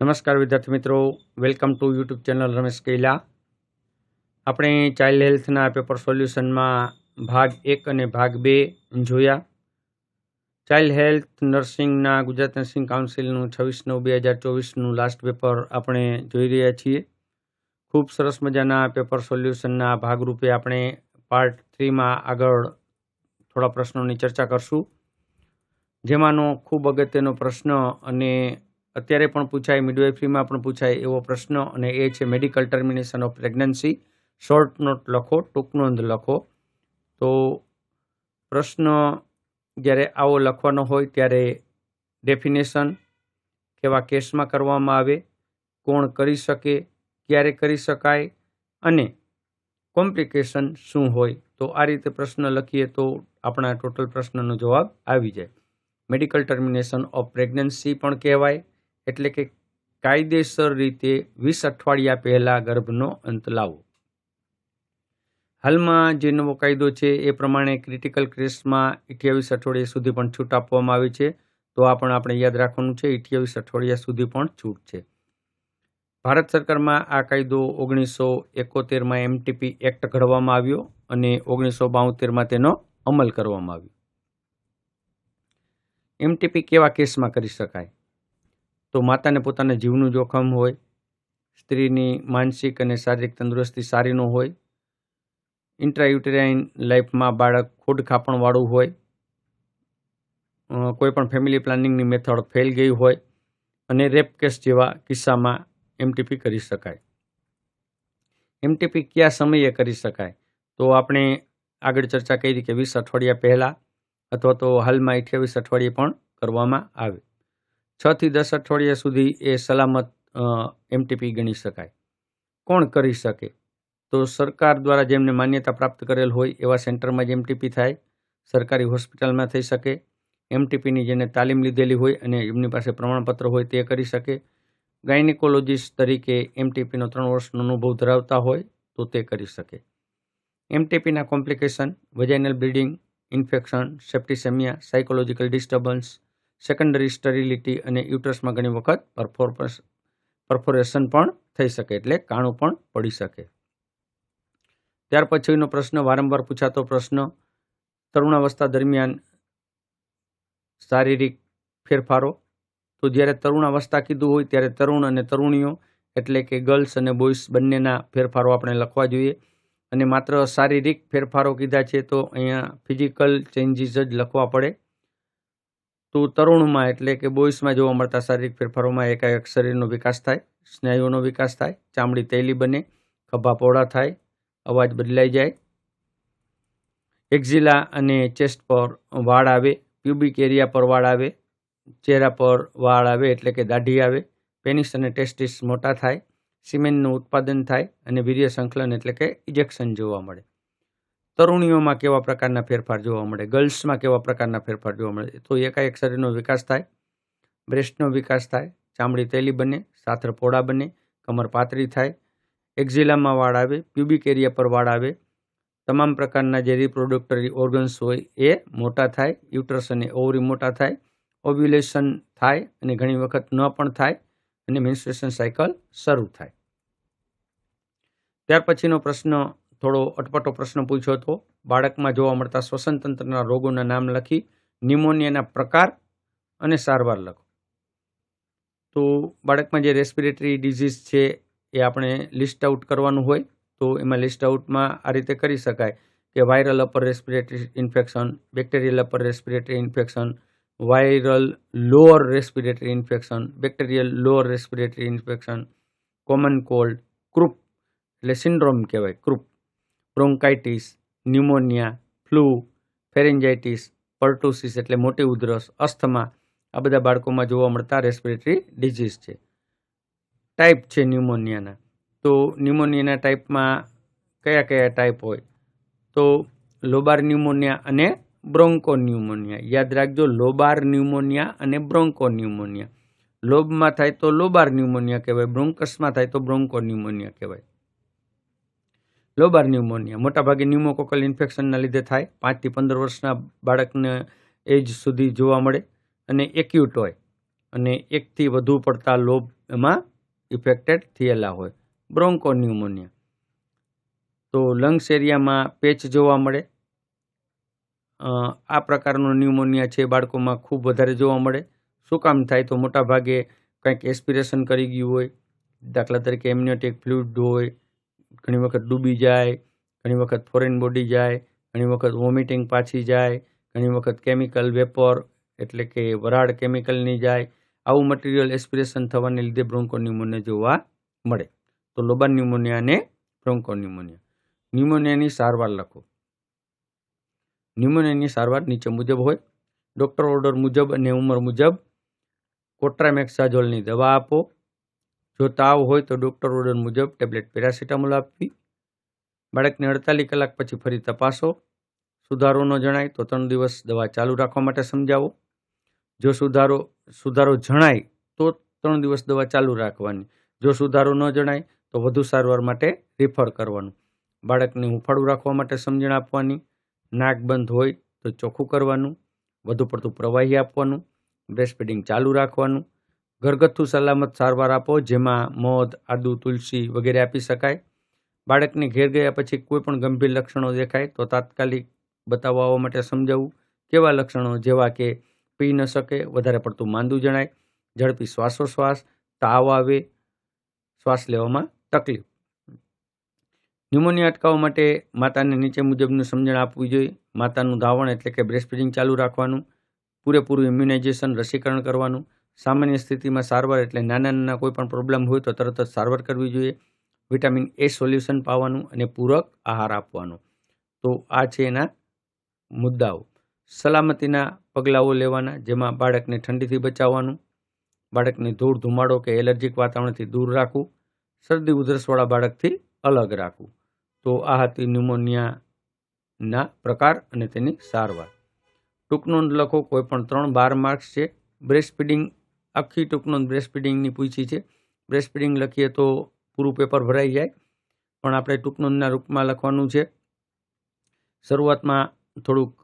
નમસ્કાર વિદ્યાર્થી મિત્રો. Welcome to YouTube channel Ramesh Kaila. આપણે ચાઇલ્ડ હેલ્થના પેપર સોલ્યુશનમાં ભાગ એક અને ભાગ બે જોયા. ચાઇલ્ડ હેલ્થ નર્સિંગના ગુજરાત નર્સિંગ કાઉન્સિલનું છવ્વીસ નવ બે હજાર ચોવીસનું લાસ્ટ પેપર આપણે જોઈ રહ્યા છીએ. ખૂબ સરસ મજાના પેપર સોલ્યુશનના ભાગરૂપે આપણે પાર્ટ થ્રીમાં આગળ થોડા પ્રશ્નોની ચર્ચા કરશું. જેમાંનો ખૂબ અગત્યનો પ્રશ્ન અને અત્યારે પણ પૂછાય મિડવાઇફરીમાં પણ પૂછાય એવો પ્રશ્ન અને એ છે medical termination of pregnancy short note લખો, ટૂંક નોંધ લખો. તો પ્રશ્ન જ્યારે આવો લખવાનો હોય ત્યારે ડેફિનેશન કેવા કેસમાં કરવામાં આવે, કોણ કરી શકે, ક્યારે કરી શકાય અને કોમ્પ્લિકેશન શું હોય, તો આ રીતે પ્રશ્ન લખીએ તો આપણા ટોટલ પ્રશ્નનો જવાબ આવી જાય. મેડિકલ ટર્મિનેશન ઓફ પ્રેગ્નન્સી પણ કહેવાય. એટલે કે કાયદેસર રીતે વીસ અઠવાડિયા પહેલાં ગર્ભનો અંત લાવવો હાલમાં જે નવો કાયદો છે એ પ્રમાણે ક્રિટિકલ કેસમાં અઠ્યાવીસ અઠવાડિયા સુધી પણ છૂટ આપવામાં આવી છે. તો આ પણ આપણે યાદ રાખવાનું છે, અઠ્યાવીસ અઠવાડિયા સુધી પણ છૂટ છે. ભારત સરકારમાં આ કાયદો ઓગણીસો એકોતેરમાં એમટીપી એક્ટ ઘડવામાં આવ્યો અને ઓગણીસો બાઉતેરમાં તેનો અમલ કરવામાં આવ્યો. એમટીપી કેવા કેસમાં કરી શકાય? તો માતાને પોતાના જીવનું જોખમ હોય, સ્ત્રીની માનસિક અને શારીરિક તંદુરસ્તી સારી ન હોય ઇન્ટ્રાયુટેરાઇન લાઈફમાં બાળક ખોડ ખાપણવાળું હોય કોઈપણ ફેમિલી પ્લાનિંગની મેથડ ફેલ ગઈ હોય અને રેપ કેસ જેવા કિસ્સામાં એમટીપી કરી શકાય. એમટીપી કયા સમયે કરી શકાય? તો આપણે આગળ ચર્ચા કરી કે વીસ અઠવાડિયા પહેલાં અથવા તો હાલમાં અઠ્યાવીસ અઠવાડિયે પણ કરવામાં આવે. છ થી દસ અઠવાડિયા સુધી એ સલામત એમટીપી ગણી શકાય. કોણ કરી શકે? તો સરકાર દ્વારા જેમને માન્યતા પ્રાપ્ત કરેલ હોય એવા સેન્ટરમાં જ એમટીપી થાય, સરકારી હોસ્પિટલમાં થઈ શકે એમટીપીની જેને તાલીમ લીધેલી હોય અને એમની પાસે પ્રમાણપત્ર હોય તે કરી શકે. ગાયનિકોલોજીસ્ટ તરીકે એમટીપીનો ત્રણ વર્ષનો અનુભવ ધરાવતા હોય તો તે કરી શકે. એમટીપીના complication vaginal bleeding infection septicaemia psychological disturbance secondary sterility અને યુટ્રસમાં ઘણી વખત પરફોર્મન્સ પરફોરેશન પણ થઈ શકે, એટલે કાણું પણ પડી શકે. ત્યાર પછીનો પ્રશ્ન, વારંવાર પૂછાતો પ્રશ્ન, તરુણાવસ્થા દરમિયાન શારીરિક ફેરફારો. તો જ્યારે તરુણાવસ્થા કીધું હોય, ત્યારે તરુણ અને તરુણીઓ, એટલે કે ગર્લ્સ અને બોયઝ બંનેના ફેરફારો આપણે લખવા જોઈએ. અને માત્ર શારીરિક ફેરફારો કીધા છે, તો અહીંયા ફિઝિકલ ચેન્જીસ જ લખવા પડે. તો તરુણમાં એટલે કે બોયસમાં જોવા મળતા શારીરિક ફેરફારોમાં એકાએક શરીરનો વિકાસ થાય, સ્નાયુઓનો વિકાસ થાય, ચામડી તૈલી બને, ખભા પહોળા થાય, અવાજ બદલાઈ જાય. એક્ઝિલા અને ચેસ્ટ પર વાળ આવે, પ્યુબિક એરિયા પર વાળ આવે, ચહેરા પર વાળ આવે એટલે કે દાઢી આવે, પેનિસ અને ટેસ્ટિસ મોટા થાય, સિમેન્ટનું ઉત્પાદન થાય અને વીર્ય સંકલન એટલે કે ઇજેક્શન જોવા મળે. તરુણીઓમાં કેવા પ્રકારના ફેરફાર જોવા મળે, ગર્લ્સમાં કેવા પ્રકારના ફેરફાર જોવા મળે, તો એકાએક શરીરનો વિકાસ થાય, બ્રેસ્ટનો વિકાસ થાય, ચામડી તેલી બને સાથર પોળા બને, કમર પાતળી થાય, એક્ઝિલામાં વાળ આવે પ્યુબિક એરિયા પર વાળ આવે, તમામ પ્રકારના જે રિપ્રોડક્ટરી ઓર્ગન્સ હોય એ મોટા થાય યુટ્રસ અને ઓવરી મોટા થાય ઓવ્યુલેશન થાય અને ઘણી વખત ન પણ થાય અને મેન્સ્ટ્રેશન સાયકલ શરૂ થાય. ત્યાર પછીનો પ્રશ્ન થોડો અટપટો પ્રશ્ન પૂછ્યો હતો. બાળકમાં જોવા મળતા શ્વસન તંત્રના રોગોના નામ લખી ન્યુમોનિયાના પ્રકાર અને સારવાર લખો. તો બાળકમાં જે રેસ્પિરેટરી ડિઝીઝ છે એ આપણે લિસ્ટ આઉટ કરવાનું હોય, તો એમાં લિસ્ટ આઉટમાં આ રીતે કરી શકાય કે viral upper respiratory infection bacterial upper respiratory infection viral lower respiratory infection bacterial lower respiratory infection common cold croup એટલે સિન્ડ્રોમ કહેવાય croup bronchitis, pneumonia, flu, pharyngitis, pertussis એટલે મોટી ઉધરસ, અસ્થમા, આ બધા બાળકોમાં જોવા મળતા રેસ્પિરેટરી ડિઝીઝ છે. ટાઈપ છે ન્યુમોનિયાના. તો ન્યુમોનિયાના ટાઈપમાં કયા કયા ટાઈપ હોય? તો લોબાર ન્યુમોનિયા અને બ્રોન્કો ન્યુમોનિયા યાદ રાખજો, લોબાર ન્યુમોનિયા અને બ્રોન્કો ન્યુમોનિયા લોબમાં થાય તો લોબાર ન્યુમોનિયા કહેવાય, બ્રોન્કસમાં થાય તો બ્રોન્કો ન્યુમોનિયા કહેવાય. લોબાર ન્યુમોનિયા. મોટાભાગે ન્યુમોકોકલ ઇન્ફેક્શનના લીધે થાય. પાંચથી પંદર વર્ષના બાળકને એજ સુધી જોવા મળે. અને એક્યુટ હોય. અને એકથી વધુ પડતા લોબ એમાં ઇફેક્ટેડ થયેલા હોય. Broncho pneumonia. તો લંગ્સ એરિયામાં પેચ જોવા મળે. આ પ્રકારનો ન્યુમોનિયા છે બાળકોમાં ખૂબ વધારે જોવા મળે. શું કામ થાય તો મોટાભાગે કંઈક એસ્પિરેશન કરી ગયું હોય. દાખલા તરીકે એમનિયોટિક ફ્લુઇડ હોય. ઘણી વખત ડૂબી જાય, ઘણી વખત ફોરેન બોડી જાય, ઘણી વખત વોમિટિંગ પાછી જાય, ઘણી વખત કેમિકલ વેપર એટલે કે વરાળ કેમિકલની જાય. આવું મટીરિયલ એસ્પિરેશન થવાને લીધે બ્રોન્કો ન્યુમોનિયા જોવા મળે. તો લોબા ન્યુમોનિયા અને બ્રોન્કો ન્યુમોનિયા ન્યુમોનિયાની સારવાર લખો. ન્યુમોનિયાની સારવાર નીચે મુજબ હોય. ડૉક્ટર ઓર્ડર મુજબ અને ઉંમર મુજબ. કોટ્રામેક્સાઝોલની દવા આપો. જો તાવ હોય તો ડૉક્ટર ઓર્ડર મુજબ ટેબ્લેટ પેરાસિટામોલ આપવી. બાળકને અડતાલીસ કલાક પછી ફરી તપાસો. સુધારો ન જણાય તો ત્રણ દિવસ દવા ચાલુ રાખવા માટે સમજાવો. જો સુધારો સુધારો જણાય તો ત્રણ દિવસ દવા ચાલુ રાખવાની. જો સુધારો ન જણાય તો વધુ સારવાર માટે રિફર કરવાનું. બાળકને હુંફાળું રાખવા માટે સમજણ આપવાની. નાક બંધ હોય તો ચોખ્ખું કરવાનું. વધુ પડતું પ્રવાહી આપવાનું. બ્રેસ્ટ ફીડિંગ ચાલુ રાખવાનું. ઘરગથ્થુ સલામત સારવાર આપો, જેમાં મધ આદુ, તુલસી વગેરે આપી શકાય. બાળકને ઘેર ગયા પછી કોઈ પણ ગંભીર લક્ષણો દેખાય તો તાત્કાલિક બતાવવા માટે સમજાવવું કેવા લક્ષણો જેવા કે પી ન શકે, વધારે પડતું માંદું જણાય, ઝડપી શ્વાસોશ્વાસ, તાવ આવે, શ્વાસ લેવામાં તકલીફ. ન્યુમોનિયા અટકાવવા માટે માતાને નીચે મુજબનું સમજણ આપવી જોઈએ. માતાનું ધાવણ એટલે કે બ્રેસ્ટફીડિંગ ચાલુ રાખવાનું, પૂરેપૂરું ઇમ્યુનાઇઝેશન રસીકરણ કરવાનું સામાન્ય સ્થિતિમાં સારવાર એટલે નાના નાના કોઈ પણ પ્રોબ્લેમ હોય તો તરત જ સારવાર કરવી જોઈએ. વિટામિન એ સોલ્યુશન પાવાનું અને પૂરક આહાર આપવાનો. તો આ છે એના મુદ્દાઓ. સલામતીના પગલાઓ લેવાના, જેમાં બાળકને ઠંડીથી બચાવવાનું, બાળકને ધૂળ ધુમાડો કે એલર્જીક વાતાવરણથી દૂર રાખવું, શરદી ઉધરસવાળા બાળકથી અલગ રાખવું. તો આ હતી ન્યુમોનિયાના પ્રકાર અને તેની સારવાર. ટૂંક નોંધ લખો, કોઈ પણ ત્રણ બાર માર્ક્સ છે. બ્રેસ્ટ ફીડિંગ આખી ટૂંક નોંધ પૂછી છે. બ્રેસ્ટ લખીએ તો પૂરું પેપર ભરાઈ જાય. પણ આપણે ટૂંક નોંધના રૂપમાં લખવાનું છે. શરૂઆતમાં થોડુંક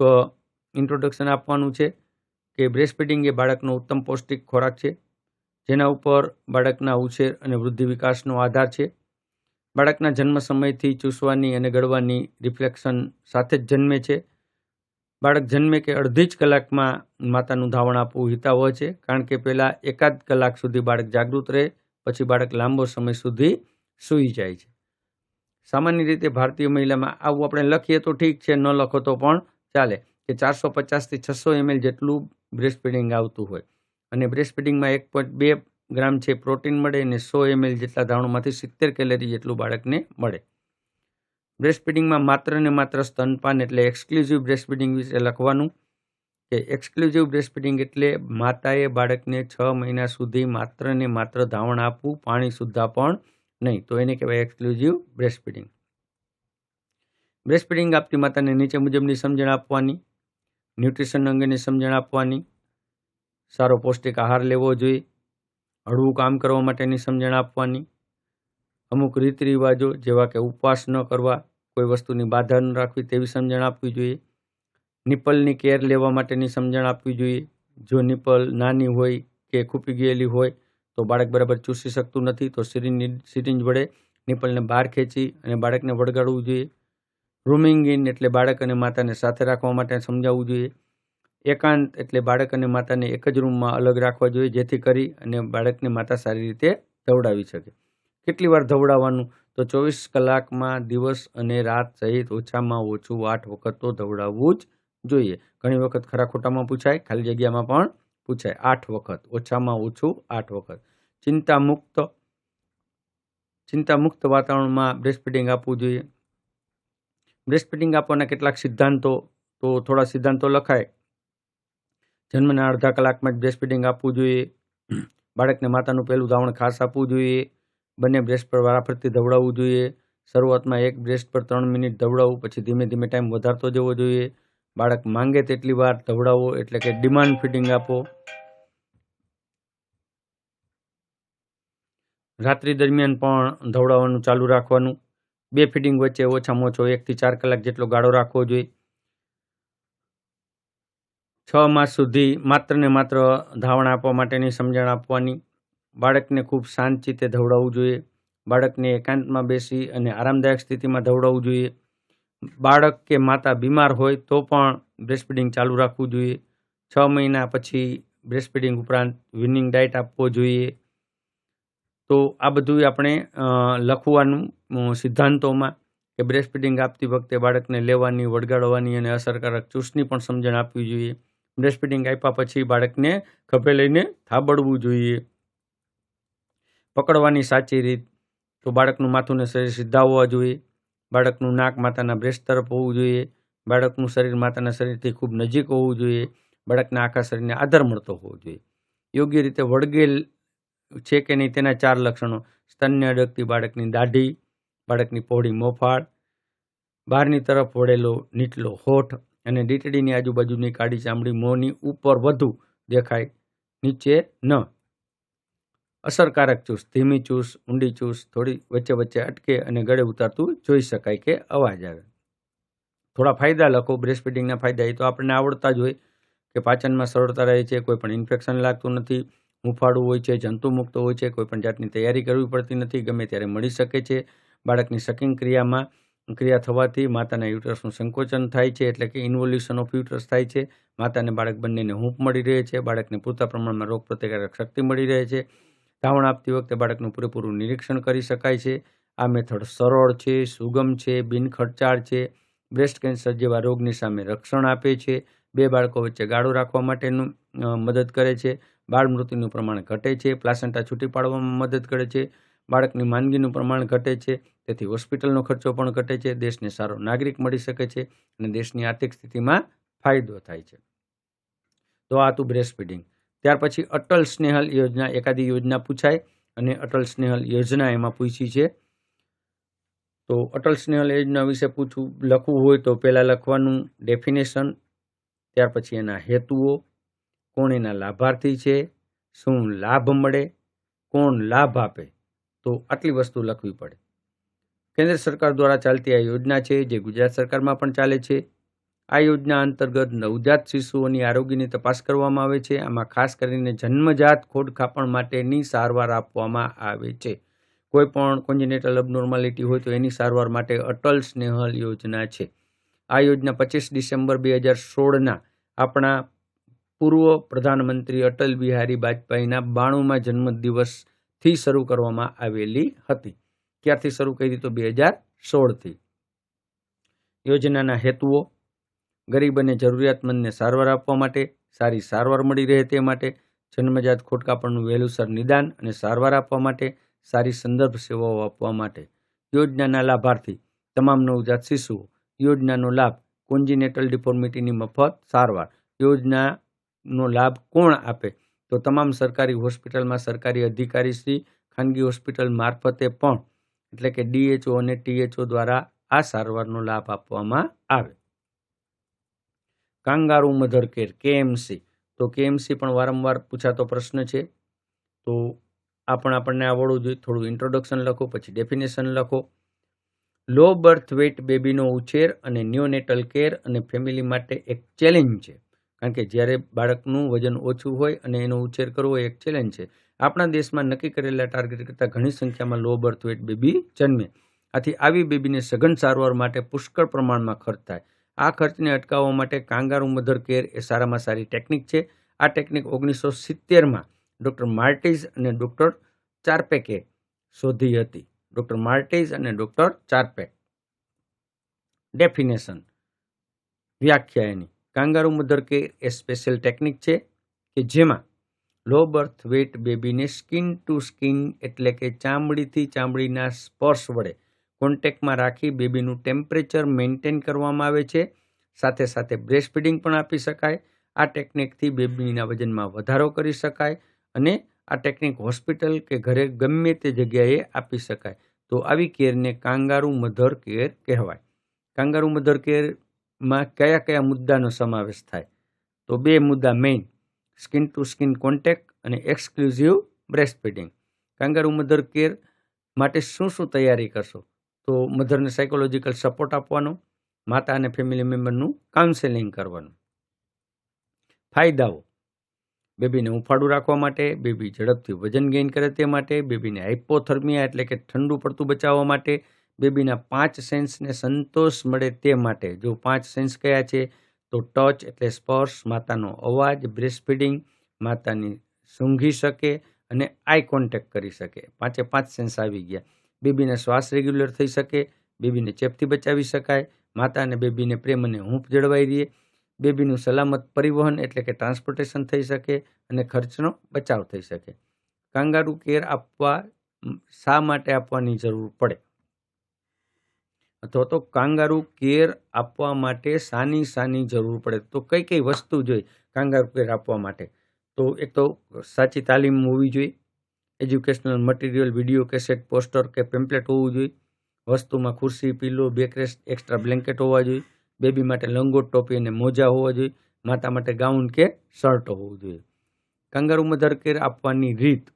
ઇન્ટ્રોડક્શન આપવાનું છે કે બ્રેસ્ટ એ બાળકનો ઉત્તમ પૌષ્ટિક ખોરાક છે. જેના ઉપર બાળકના ઉછેર અને વૃદ્ધિ વિકાસનો આધાર છે. બાળકના જન્મ સમયથી ચૂસવાની અને ગળવાની રિફ્લેક્શન સાથે જ જન્મે છે. બાળક જન્મે કે અડધી જ કલાકમાં માતાનું ધાવણ આપવું હિતાવહ છે, કારણ કે પહેલાં એકાદ કલાક સુધી બાળક જાગૃત રહે, પછી બાળક લાંબો સમય સુધી સૂઈ જાય છે. સામાન્ય રીતે ભારતીય મહિલામાં આવું આપણે લખીએ તો ઠીક છે, ન લખો તો પણ ચાલે, કે ચારસો પચાસથી છસો એમએલ જેટલું બ્રેસ્ટ ફીડિંગ આવતું હોય. અને બ્રેસ્ટ ફીડિંગમાં એક પોઈન્ટ બે ગ્રામ છે પ્રોટીન મળે અને સો એમએલ જેટલા ધાવણમાંથી સિત્તેર કેલેરી જેટલું બાળકને મળે. બ્રેસ્ટ ફીડિંગમાં માત્ર ને માત્ર સ્તનપાન એટલે એક્સક્લુઝિવ બ્રેસ્ટફીડિંગ વિશે લખવાનું કે એક્સક્લુઝિવ બ્રેસ્ટફીડિંગ એટલે માતાએ બાળકને છ મહિના સુધી માત્ર ને માત્ર ધાવણ આપવું, પાણી સુદ્ધા પણ નહીં, તો એને કહેવાય એક્સક્લુઝિવ બ્રેસ્ટફીડિંગ. ફીડિંગ બ્રેસ્ટ આપતી માતાને નીચે મુજબની સમજણ આપવાની, ન્યુટ્રિશન અંગેની સમજણ આપવાની, સારો પૌષ્ટિક આહાર લેવો જોઈએ, હળવું કામ કરવા માટેની સમજણ આપવાની અમુક રીત રિવાજો જેવા કે ઉપવાસ ન કરવા, કોઈ વસ્તુની બાધા ન રાખવી તેવી સમજણ આપવી જોઈએ. નિપલની કેર લેવા માટેની સમજણ આપવી જોઈએ. જો નિપલ નાની હોય કે ખૂપી ગયેલી હોય, તો બાળક બરાબર ચૂસી શકતું નથી, તો સિરિંજ સિરિંજ વડે નિપલને બહાર ખેંચી અને બાળકને વળગાડવું જોઈએ. રૂમિંગ ઇન એટલે બાળક અને માતાને સાથે રાખવા માટે સમજાવવું જોઈએ. એકાંત એટલે બાળક અને માતાને એક જ રૂમમાં અલગ રાખવા જોઈએ, જેથી કરી અને બાળકને માતા સારી રીતે દવડાવી શકે. કેટલી વાર ધવડાવવાનું? તો ચોવીસ કલાકમાં દિવસ અને રાત સહિત ઓછામાં ઓછું આઠ વખત તો ધવડાવવું જ જોઈએ. ઘણી વખત ખરા ખોટામાં પૂછાય, ખાલી જગ્યામાં પણ પૂછાય. આઠ વખત. ઓછામાં ઓછું આઠ વખત. ચિંતા મુક્ત ચિંતા મુક્ત વાતાવરણમાં બ્રેસ્ટ ફીડિંગ આપવું જોઈએ. બ્રેસ્ટ ફીડિંગ આપવાના કેટલાક સિદ્ધાંતો, તો થોડા સિદ્ધાંતો લખાય. જન્મના અડધા કલાકમાં જ બ્રેસ્ટ ફીડિંગ આપવું જોઈએ. બાળકને માતાનું પહેલું ધાવણ ખાસ આપવું જોઈએ. બંને બ્રેસ્ટ પર વારાફરતી દવડાવવું જોઈએ. શરૂઆતમાં એક બ્રેસ્ટ પર ત્રણ મિનિટ દવડાવવું પછી ધીમે ધીમે ટાઈમ વધારતો જવો જોઈએ. બાળક માંગે તેટલી વાર દવડાવો એટલે કે ડિમાન્ડ ફીડિંગ આપો. રાત્રિ દરમિયાન પણ ધવડાવવાનું ચાલુ રાખવાનું. બે ફીડિંગ વચ્ચે ઓછામાં ઓછો એકથી ચાર કલાક જેટલો ગાળો રાખવો જોઈએ. છ માસ સુધી માત્ર ને માત્ર ધાવણ આપવા માટેની સમજણ આપવાની. બાળકને ખૂબ શાંત ચિત્તે ધવડાવવું જોઈએ. બાળકને એકાંતમાં બેસી અને આરામદાયક સ્થિતિમાં ધવડાવવું જોઈએ. બાળક કે માતા બીમાર હોય તો પણ બ્રેસ્ટફીડિંગ ચાલુ રાખવું જોઈએ. છ મહિના પછી બ્રેસ્ટફીડિંગ ઉપરાંત વિનિંગ ડાયટ આપવો જોઈએ. તો આ બધું આપણે લખવાનું સિદ્ધાંતોમાં કે બ્રેસ્ટફીડિંગ આપતી વખતે બાળકને લેવાની, વળગાડવાની અને અસરકારક ચૂસની પણ સમજણ આપવી જોઈએ. બ્રેસ્ટફીડિંગ આપ્યા પછી બાળકને ખભે લઈને થાબડવું જોઈએ. પકડવાની સાચી રીત. તો બાળકનું માથું ને શરીર સીધા હોવા જોઈએ. બાળકનું નાક માતાના બ્રેસ્ટ તરફ હોવું જોઈએ. બાળકનું શરીર માતાના શરીરથી ખૂબ નજીક હોવું જોઈએ. બાળકના આખા શરીરને આધાર મળતો હોવો જોઈએ. યોગ્ય રીતે વળગેલ છે કે નહીં તેના ચાર લક્ષણો. સ્તનને અડકતી બાળકની દાઢી, બાળકની પહોળી મોફાળ, બહારની તરફ વળેલો નીટલો હોઠ અને દીટડીની આજુબાજુની કાળી ચામડી મોંની ઉપર વધુ દેખાય. નીચે ન. અસરકારક ચૂસ, ધીમી ચૂસ, ઊંડી ચૂસ, થોડી વચ્ચે વચ્ચે અટકે અને ગળે ઉતારતું જોઈ શકાય કે અવાજ આવે. થોડા ફાયદા લખો બ્રેસ્ટ ફીડિંગના ફાયદા, એ તો આપણને આવડતા જ હોય કે પાચનમાં સરળતા રહે છે, કોઈ પણ ઇન્ફેક્શન લાગતું નથી, હુંફાળું હોય છે જંતુમુક્ત હોય છે, કોઈ પણ જાતની તૈયારી કરવી પડતી નથી, ગમે ત્યારે મળી શકે છે. બાળકની સકિંગ ક્રિયામાં, ક્રિયા થવાથી માતાના યુટરસનું સંકોચન થાય છે, એટલે કે ઇન્વોલ્યુશન ઓફ યુટરસ થાય છે. માતાને બાળક બંનેને હૂંફ મળી રહે છે, બાળકને પૂરતા પ્રમાણમાં રોગ પ્રતિકારક શક્તિ મળી રહે છે. ધાવણ આપતી વખતે બાળકનું પૂરેપૂરું નિરીક્ષણ કરી શકાય છે. આ મેથડ સરળ છે, સુગમ છે, બિનખર્ચાળ છે, બ્રેસ્ટ કેન્સર જેવા રોગની સામે રક્ષણ આપે છે. બે બાળકો વચ્ચે ગાળો રાખવા માટેનું મદદ કરે છે. બાળ મૃત્યુનું પ્રમાણ ઘટે છે. પ્લાસન્ટા છૂટી પાડવામાં મદદ કરે છે. બાળકની માંદગીનું પ્રમાણ ઘટે છે. તેથી હોસ્પિટલનો ખર્ચો પણ ઘટે છે. દેશને સારો નાગરિક મળી શકે છે અને દેશની આર્થિક સ્થિતિમાં ફાયદો થાય છે. તો આ હતું બ્રેસ્ટ ફીડિંગ. ત્યાર પછી અટલ સ્નેહલ યોજના, એકાદી યોજના પૂછાય અને અટલ સ્નેહલ યોજના એમાં પૂછી છે. તો અટલ સ્નેહલ યોજના વિશે પૂછવું લખવું હોય તો પહેલાં લખવાનું ડેફિનેશન ત્યાર પછી એના હેતુઓ, કોણ એના લાભાર્થી છે, શું લાભ મળે, કોણ લાભ આપે, તો આટલી વસ્તુ લખવી પડે. કેન્દ્ર સરકાર દ્વારા ચાલતી આ યોજના છે, જે ગુજરાત સરકારમાં પણ ચાલે છે. આ યોજના અંતર્ગત નવજાત શિશુઓની આરોગ્યની તપાસ કરવામાં આવે છે. આમાં ખાસ કરીને જન્મજાત ખોડખાપણ માટેની સારવાર આપવામાં આવે છે. કોઈ પણ કોન્જિનેટલ અબનોર્માલિટી હોય તો એની સારવાર માટે અટલ સ્નેહલ યોજના છે. આ યોજના પચીસ ડિસેમ્બર બે હજાર સોળના આપણા પૂર્વ પ્રધાનમંત્રી અટલ બિહારી વાજપેયીના બાણુંમાં જન્મદિવસથી શરૂ કરવામાં આવેલી હતી. ક્યારથી શરૂ કરી તો બે હજાર સોળથી? યોજનાના હેતુઓ ગરીબ અને જરૂરિયાતમંદને સારવાર આપવા માટે, સારી સારવાર મળી રહે તે માટે, જન્મજાત ખોટકાપણનું વહેલુસર નિદાન અને સારવાર આપવા માટે, સારી સંદર્ભ સેવાઓ આપવા માટે. યોજનાના લાભાર્થી, તમામ નવજાત શિશુઓ યોજનાનો લાભ, કોન્જિનેટલ ડિફોર્મિટીની મફત સારવાર, યોજનાનો લાભ કોણ આપે? તો તમામ સરકારી હોસ્પિટલમાં સરકારી અધિકારીશ્રી, ખાનગી હોસ્પિટલ મારફતે પણ, એટલે કે ડીએચઓ અને ટીએચઓ દ્વારા આ સારવારનો લાભ આપવામાં આવે. કાંગારૂ મધર કેર કેએમસી તો કેએમસી પણ વારંવાર પૂછાતો પ્રશ્ન છે. તો આ પણ આપણને આવડવું જોઈએ થોડું ઇન્ટ્રોડક્શન લખો, પછી ડેફિનેશન લખો. લો બર્થ વેઇટ બેબીનો ઉછેર અને ન્યોનેટલ કેર અને ફેમિલી માટે એક ચેલેન્જ છે. કારણ કે જ્યારે બાળકનું વજન ઓછું હોય અને એનો ઉછેર કરવો એક ચેલેન્જ છે. આપણા દેશમાં નક્કી કરેલા ટાર્ગેટ કરતાં ઘણી સંખ્યામાં લો બર્થ વેટ બેબી જન્મે. આથી આવી બેબીને સઘન સારવાર માટે પુષ્કળ પ્રમાણમાં ખર્ચ થાય. આ ખર્ચને અટકાવવા માટે કાંગારૂ મધર કેર એ સારામાં સારી ટેકનિક છે. આ ટેકનિક ઓગણીસો સિત્તેરમાં ડૉક્ટર માર્ટિઝ અને ડૉક્ટર ચાર્પેકે શોધી હતી. ડૉક્ટર માર્ટિઝ અને ડૉક્ટર ચાર્પેક. ડેફિનેશન. વ્યાખ્યા એની કાંગારૂ મધર કેર એ સ્પેશિયલ ટેકનિક છે કે જેમાં લો બર્થ વેટ બેબીને સ્કિન ટુ સ્કિન એટલે કે ચામડીથી ચામડીના સ્પર્શ વડે કોન્ટેક્ટમાં રાખી બેબીનું ટેમ્પરેચર મેન્ટેન કરવામાં આવે છે. સાથે સાથે બ્રેસ્ટ ફીડિંગ પણ આપી શકાય. આ ટેકનિકથી બેબીના વજનમાં વધારો કરી શકાય અને આ ટેકનિક હોસ્પિટલ કે ઘરે ગમે તે જગ્યાએ આપી શકાય. તો આવી કેરને કાંગારૂ મધર કેર કહેવાય. કાંગારૂ મધર કેરમાં કયા કયા મુદ્દાનો સમાવેશ થાય? તો બે મુદ્દા main skin to skin contact અને exclusive breast feeding kangaroo mother care માટે શું શું તૈયારી કરશો? તો મધરને સાયકોલોજીકલ સપોર્ટ આપવાનો માતા અને ફેમિલી મેમ્બરનું કાઉન્સેલિંગ કરવાનું. ફાયદાઓ. બેબીને હુંફાળું રાખવા માટે, બેબી ઝડપથી વજન ગેઇન કરે તે માટે, બેબીને હાઇપોથર્મિયા એટલે કે ઠંડુ પડતું બચાવવા માટે, બેબીના પાંચ સેન્સને સંતોષ મળે તે માટે. જો પાંચ સેન્સ કયા છે, તો ટચ એટલે સ્પર્શ, માતાનો અવાજ બ્રેસ્ટ ફીડિંગ માતાની સૂંઘી શકે અને આઈ કોન્ટેક્ટ કરી શકે. પાંચે પાંચ સેન્સ આવી ગયા. બેબીને શ્વાસ રેગ્યુલર થઈ શકે, બેબીને ચેપથી બચાવી શકાય, માતા અને બેબીને પ્રેમ અને હૂંફ જળવાઈ રહે. બેબીનું સલામત પરિવહન એટલે કે ટ્રાન્સપોર્ટેશન થઈ શકે અને ખર્ચનો બચાવ થઈ શકે. કાંગારુ કેર આપવા, શા માટે આપવાની જરૂર પડે? અથવા તો કાંગારુ કેર આપવા માટે સાની સાની જરૂર પડે. તો કઈ કઈ વસ્તુ જોઈએ કાંગારુ કેર આપવા માટે? તો એક તો સાચી તાલીમ હોવી જોઈએ educational material, video cassette, poster કે પેમ્પલેટ હોવું જોઈએ. વસ્તુમાં ખુરશી, પીલો બેકરેસ્ટ એક્સ્ટ્રા બ્લેન્કેટ હોવા જોઈએ. બેબી માટે લંગોટ ટોપી અને મોજા હોવા જોઈએ. માતા માટે ગાઉન કે શર્ટ હોવું જોઈએ. કંગારુ મધર કેર આપવાની રીત.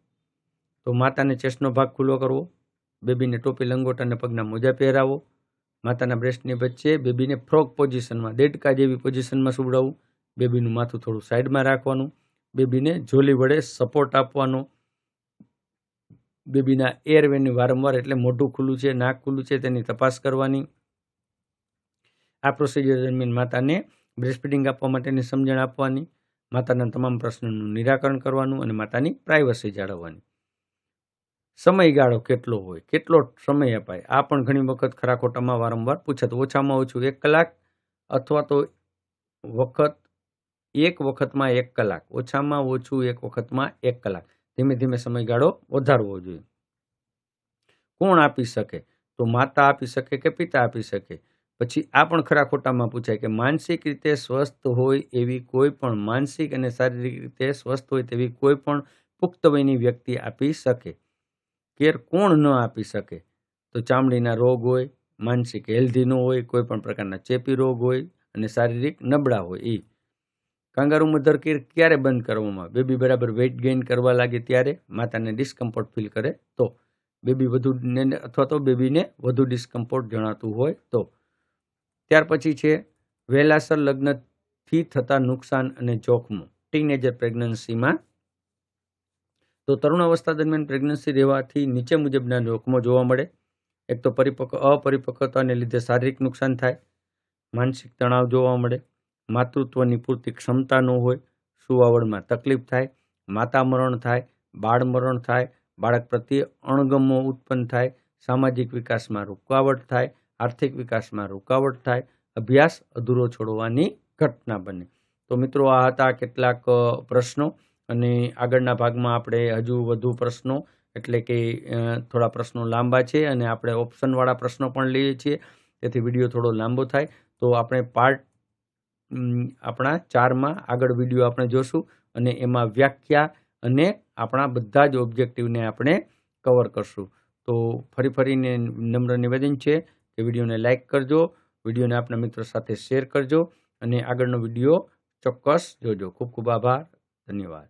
તો માતાને ચેસ્ટનો ભાગ ખુલ્લો કરવો. બેબીને ટોપી, લંગોટ અને પગના મોજા પહેરાવો. માતાના બ્રેસ્ટની વચ્ચે બેબીને ફ્રોક પોઝિશનમાં, દેડકા જેવી પોઝિશનમાં સુવડાવવું. બેબીનું માથું થોડું સાઈડમાં રાખવાનું. બેબીને જોલી વડે સપોર્ટ આપવાનો. બેબીના એરવેની વારંવાર એટલે મોઢું ખુલ્લું છે, નાક ખુલ્લું છે, તેની તપાસ કરવાની. આ પ્રોસિજર દરમિયાન માતાને બ્રેસ્ટફીડિંગ આપવા માટેની સમજણ આપવાની, માતાના તમામ પ્રશ્નોનું નિરાકરણ કરવાનું અને માતાની પ્રાઇવસી જાળવવાની. સમયગાળો કેટલો હોય, કેટલો સમય અપાય, આ પણ ઘણી વખત ખરા ખોટામાં વારંવાર પૂછાતું. ઓછામાં ઓછું એક કલાક અથવા તો વખત, એક વખતમાં એક કલાક. ઓછામાં ઓછું એક વખતમાં એક કલાક. ધીમે ધીમે સમયગાળો વધારવો જોઈએ. કોણ આપી શકે? તો માતા આપી શકે કે પિતા આપી શકે? પછી આ પણ ખરા ખોટામાં પૂછાય કે માનસિક રીતે સ્વસ્થ હોય એવી કોઈ પણ માનસિક અને શારીરિક રીતે સ્વસ્થ હોય તેવી કોઈ પણ પુખ્ત વયની વ્યક્તિ આપી શકે? કેર કોણ ન આપી શકે? તો ચામડીના રોગ હોય, માનસિક હેલ્ધી ન હોય, કોઈ પણ પ્રકારના ચેપી રોગ હોય અને શારીરિક નબળા હોય એ કાંગારૂ મધર કેર ક્યારે બંધ કરવામાં બેબી બરાબર વેઇટ ગેઇન કરવા લાગે ત્યારે માતાને ડિસ્કમ્ફર્ટ ફીલ કરે તો. બેબી વધુ અથવા તો બેબીને વધુ ડિસ્કમ્ફર્ટ જણાતું હોય તો. ત્યાર પછી છે વહેલાસર લગ્નથી થતા નુકસાન અને જોખમો. ટીનેજર પ્રેગ્નન્સીમાં તો તરુણ અવસ્થા દરમિયાન પ્રેગ્નન્સી રહેવાથી નીચે મુજબના જોખમો જોવા મળે. એક તો પરિપક્વ અપરિપક્વતાને લીધે શારીરિક નુકસાન થાય, માનસિક તણાવ જોવા મળે માતૃત્વની પૂરતી ક્ષમતા ન હોય, સુવાવડમાં તકલીફ થાય, માતા મરણ થાય, બાળ મરણ થાય, બાળક પ્રત્યે અણગમો ઉત્પન્ન થાય, સામાજિક વિકાસમાં રૂકાવટ થાય, આર્થિક વિકાસમાં રૂકાવટ થાય, અભ્યાસ અધૂરો છોડવાની ઘટના બને. તો મિત્રો, આ હતા કેટલાક પ્રશ્નો અને આગળના ભાગમાં આપણે હજુ વધુ પ્રશ્નો એટલે કે થોડા પ્રશ્નો લાંબા છે અને આપણે ઓપ્શનવાળા પ્રશ્નો પણ લઈએ છીએ. તેથી વીડિયો થોડો લાંબો થાય. તો આપણે પાર્ટ આપણા ચારમાં આગળ વીડિયો આપણે જોશું અને એમાં વ્યાખ્યા અને આપણા બધા જ ઓબ્જેક્ટિવને આપણે કવર કરશું. તો ફરી ફરીને નમ્ર નિવેદન છે કે વિડીયોને લાઇક કરજો, વિડીયોને આપણા મિત્રો સાથે શેર કરજો અને આગળનો વીડિયો ચોક્કસ જોજો. ખૂબ ખૂબ આભાર. ધન્યવાદ.